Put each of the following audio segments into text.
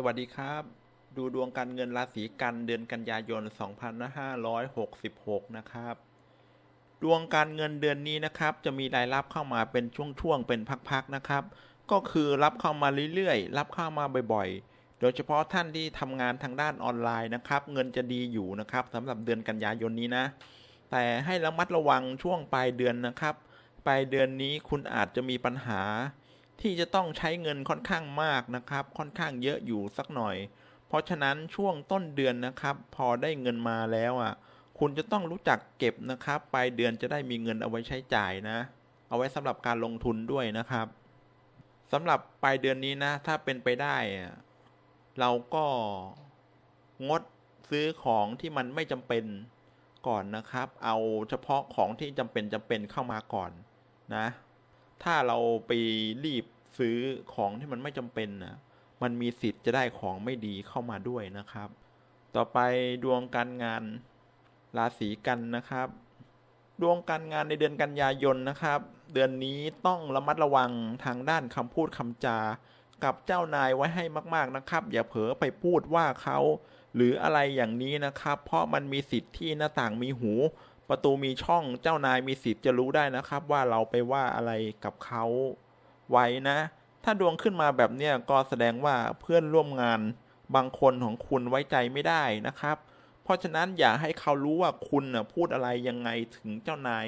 สวัสดีครับ ดูดวงการเงินราศีกันเดือนกันยายน 2566 นะครับ ดวงการเงินเดือนนี้นะครับ จะมีรายรับเข้ามาเป็นช่วงๆเป็นพักๆนะครับ ก็คือรับเข้ามาเรื่อยๆ รับเข้ามาบ่อยๆ โดยเฉพาะท่านที่ทำงานทางด้านออนไลน์นะครับ เงินจะดีอยู่นะครับสำหรับเดือนกันยายนนี้นะ แต่ให้ระมัดระวังช่วงปลายเดือนนะครับ ปลายเดือนนี้คุณอาจจะมีปัญหา ที่จะต้องใช้เงินค่อนข้างมากนะครับ ค่อนข้างเยอะอยู่สักหน่อย เพราะฉะนั้นช่วงต้นเดือนนะครับ พอได้เงินมาแล้วอะ คุณจะต้องรู้จักเก็บนะครับปลายเดือนจะได้มีเงินเอาไว้ใช้จ่ายนะ เอาไว้สำหรับการลงทุนด้วยนะครับสำหรับปลายเดือนนี้นะ ถ้าเป็นไปได้อะเราก็งดซื้อของที่มันไม่จำเป็นก่อนนะครับ เอาเฉพาะของที่จำเป็นจำเป็นเข้ามาก่อนนะ ถ้าเราไปรีบซื้อของที่มันไม่จำเป็นนะมันมีสิทธิ์จะได้ของไม่ดีเข้ามาด้วยนะครับ ต่อไปดวงการงานราศีกันนะครับ ดวงการงานในเดือนกันยายนนะครับ เดือนนี้ต้องระมัดระวังทางด้านคำพูดคำจา กับเจ้านายไว้ให้มาก ๆนะครับ อย่าเผลอไปพูดว่าเขาหรืออะไรอย่างนี้นะครับ เพราะมันมีสิทธิ์ที่หน้าต่างมีหู ประตูมีช่องเจ้านายมีสิทธิ์จะรู้ได้นะครับ ว่าเราไปว่าอะไรกับเขาไว้นะ ถ้าดวงขึ้นมาแบบเนี้ยก็แสดงว่าเพื่อนร่วมงานบางคนของคุณไว้ใจไม่ได้นะครับ เพราะฉะนั้นอย่าให้เขารู้ว่าคุณน่ะพูดอะไรยังไงถึงเจ้านาย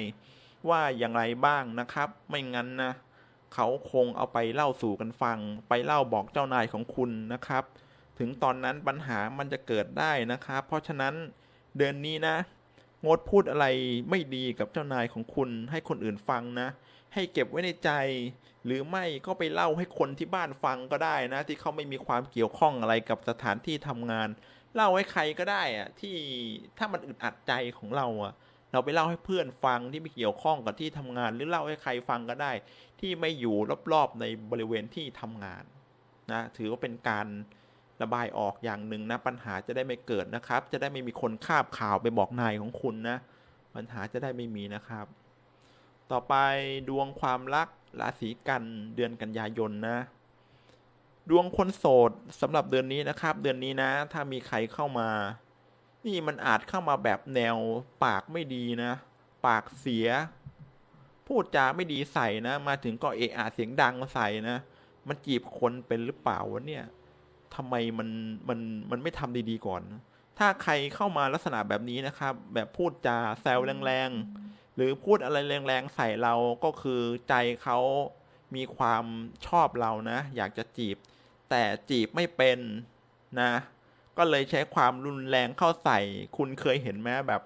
ว่าอย่างไรบ้างนะครับ ไม่งั้นนะเขาคงเอาไปเล่าสู่กันฟัง ไปเล่าบอกเจ้านายของคุณนะครับ ถึงตอนนั้นปัญหามันจะเกิดได้นะครับ เพราะฉะนั้นเดือนนี้นะ งดพูดอะไรไม่ดีกับเจ้านายของคุณให้คนอื่นฟังนะ ให้เก็บไว้ในใจ หรือไม่ก็ไปเล่าให้คนที่บ้านฟังก็ได้นะ ที่เขาไม่มีความเกี่ยวข้องอะไรกับสถานที่ทำงาน เล่าให้ใครก็ได้อะที่ถ้ามันอึดอัดใจของเราอะเราไปเล่าให้เพื่อนฟังที่ไม่เกี่ยวข้องกับที่ทำงาน หรือเล่าให้ใครฟังก็ได้ ที่ไม่อยู่รอบๆในบริเวณที่ทำงานนะถือว่าเป็นการ ระบายออกอย่างหนึ่งนะ ปัญหาจะได้ไม่เกิดนะครับ จะได้ไม่มีคนคาบข่าวไปบอกนายของคุณนะ ปัญหาจะได้ไม่มีนะครับ ต่อไปดวงความรักราศีกันเดือนกันยายนนะ ดวงคนโสดสำหรับเดือนนี้นะครับ เดือนนี้นะ ถ้ามีใครเข้ามา นี่มันอาจเข้ามาแบบแนวปากไม่ดีนะ ปากเสีย พูดจาไม่ดีใส่นะ มาถึงก็เอะอะเสียงดังใส่นะ มันจีบคนเป็นหรือเปล่าวะเนี่ย ทำไมมันมันมันไม่ทำดีๆก่อน ถ้าใครเข้ามาลักษณะแบบนี้นะครับ แบบพูดจาแซวแรงๆ หรือพูดอะไรแรงๆใส่เราก็คือใจเขามีความชอบเรานะ อยากจะจีบ แต่จีบไม่เป็นนะ ก็เลยใช้ความรุนแรงเข้าใส่ คุณเคยเห็นไหมแบบ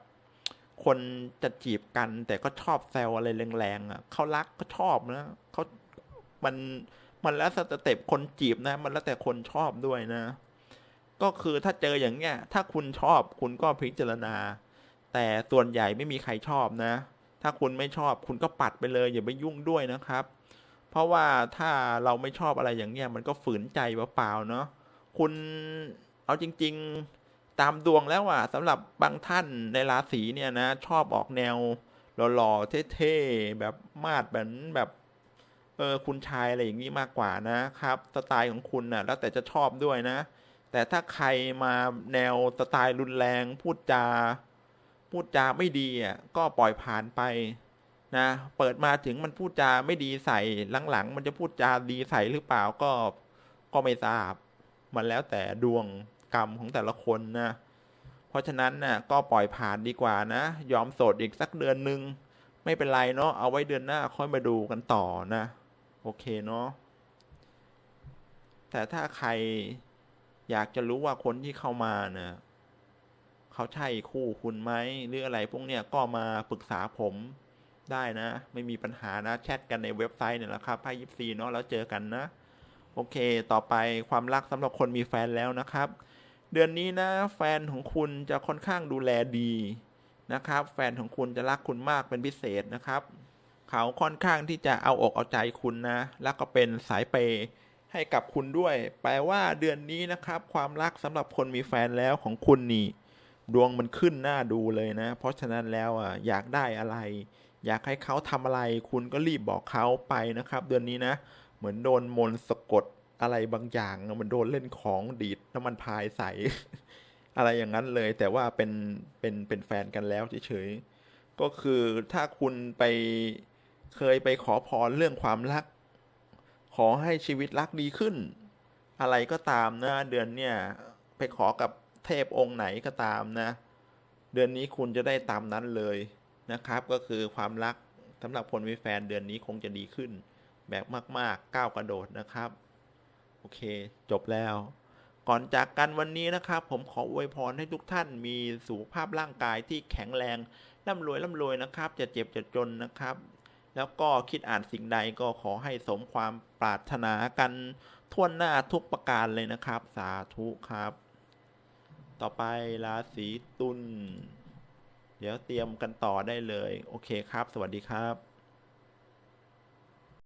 คนจะจีบกัน แต่ก็ชอบแซวอะไรแรงๆอะเขารักก็ชอบนะเขามัน มันแล้วแต่สเต็ปคนจีบนะ มันแล้วแต่คนชอบด้วยนะ ก็คือถ้าเจออย่างเงี้ย ถ้าคุณชอบคุณก็พิจารณา แต่ส่วนใหญ่ไม่มีใครชอบนะ ถ้าคุณไม่ชอบคุณก็ปัดไปเลยอย่าไปยุ่งด้วยนะครับ เพราะว่าถ้าเราไม่ชอบอะไรอย่างเงี้ย มันก็ฝืนใจเปล่าๆเนาะคุณเอาจริง ๆตามดวงแล้วอะสำหรับบางท่านในราศีเนี่ยนะ ชอบออกแนวหล่อๆเท่ๆแบบมาดแบบแบบ เออคุณชายอะไรอย่างนี้มากกว่านะครับสไตล์ของคุณนะ่ะ แล้วแต่จะชอบด้วยนะ แต่ถ้าใครมาแนวสไตล์รุนแรงพูดจา พูดจาไม่ดีอะก็ปล่อยผ่านไปนะเปิดมาถึงมันพูดจาไม่ดีใส่หลังๆ มันจะพูดจาดีใส่หรือเปล่าก็ก็ไม่ทราบ มันแล้วแต่ดวงกรรมของแต่ละคนนะเพราะฉะนั้นนะ่ะก็ปล่อยผ่านดีกว่านะ ยอมโสดอีกสักเดือนหนึ่งไม่เป็นไรเนาะเอาไว้เดือนหน้าค่อยมาดูกันต่อนะ โอเคเนาะแต่ถ้าใครอยากจะรู้ว่าคนที่เข้ามาเนะเขาใช่คู่คุณไหมหรืออะไรพวกเนี้ยก็มาปรึกษาผมได้นะ ไม่มีปัญหานะแชทกันในเว็บไซต์เนี่ยแหละครับไพ่ยิปซีเนาะแล้วเจอกันนะ โอเค ต่อไปความรักสำหรับคนมีแฟนแล้วนะครับ เดือนนี้นะแฟนของคุณจะค่อนข้างดูแลดีนะครับ แฟนของคุณจะรักคุณมากเป็นพิเศษนะครับ เขาค่อนข้างที่จะเอาอกเอาใจคุณนะ แล้วก็เป็นสายเปย์ให้กับคุณด้วย แปลว่าเดือนนี้นะครับ ความรักสำหรับคนมีแฟนแล้วของคุณนี่ดวงมันขึ้นหน้าดูเลยนะ เพราะฉะนั้นแล้วอะอยากได้อะไร อยากให้เขาทำอะไร คุณก็รีบบอกเขาไปนะครับ เดือนนี้นะ เหมือนโดนมนต์สะกดอะไรบางอย่างอะมันโดนเล่นของดีดน้ำมันพายใส่อะไรอย่างนั้นเลย แต่ว่าเป็นเป็นเป็นแฟนกันแล้วเฉยๆก็คือถ้าคุณไป เคยไปขอพรเรื่องความรัก ขอให้ชีวิตรักดีขึ้น อะไรก็ตามนะ เดือนเนี่ย ไปขอกับเทพองค์ไหนก็ตามนะ เดือนนี้คุณจะได้ตามนั้นเลยนะครับ ก็คือความรักสำหรับคนมีแฟนเดือนนี้คงจะดีขึ้น แบบมากๆก้าวกระโดดนะครับ โอเค จบแล้ว ก่อนจากกันวันนี้นะครับ ผมขออวยพรให้ทุกท่านมีสุขภาพร่างกายที่แข็งแรงร่ำรวยร่ำรวยนะครับ จะเจ็บจะจนนะครับ แล้วก็คิดอ่านสิ่งใดก็ขอให้สมความปรารถนากันทั่วหน้าทุกประการเลยนะครับ สาธุครับ ต่อไปราศีตุลเดี๋ยวเตรียมกันต่อได้เลย โอเคครับ สวัสดีครับ